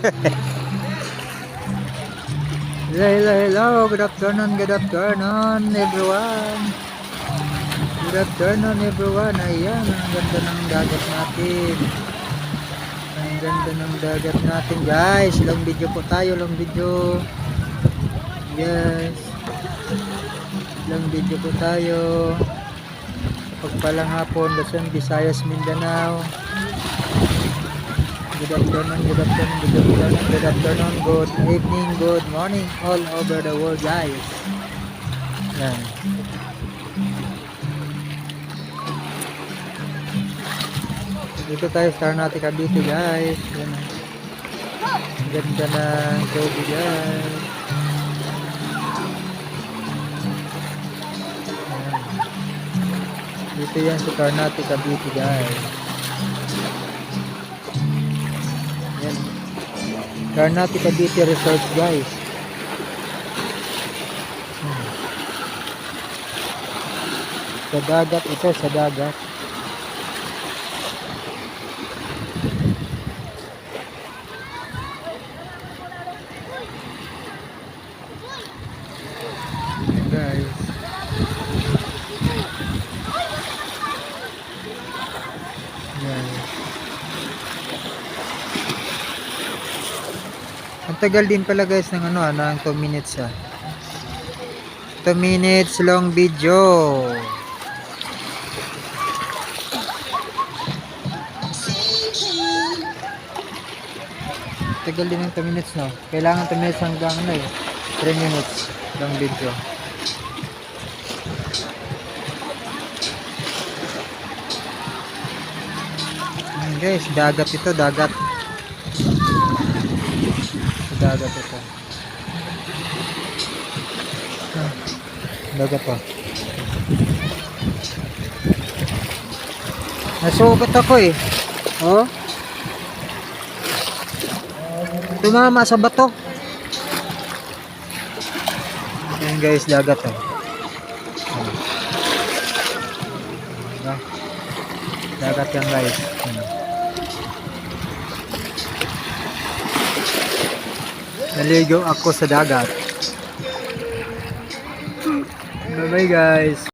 hello, hello, hello. Good afternoon, good afternoon, everyone. Good afternoon, everyone. Ayan, ang ganda ng dagat natin. Ang ganda ng dagat natin, guys. Long video po tayo, long video. Yes. Long video po tayo. Pagpalang hapon, Luzon, Visayas, Mindanao. Good afternoon, good afternoon, good afternoon, good afternoon, good evening, good morning all over the world guys. Yan. Dito tayo sa natin Cavite guys. Yan. Ganda na Joby guys. Dito yan sa Ternate Cavite guys. Yan. Ternate Cavite Resort guys. Hmm. Sa dagat ito, sa dagat. Yan, guys. Yan. Ang tagal din pala guys ng ano, ah, ng 2 minutes ah. 2 minutes long video. Tagal din ng 2 minutes no. Kailangan 2 minutes hanggang ano eh. 3 minutes long video. Ayan guys, dagat ito, dagat. Dagat ito. Dagat pa. Nasugat ako eh. Oh. Tumama sa bato. Ayan guys, dagat oh. Ayan. Diba? Dagat yan guys. Ayan. Naligo ako sa dagat. Bye bye guys.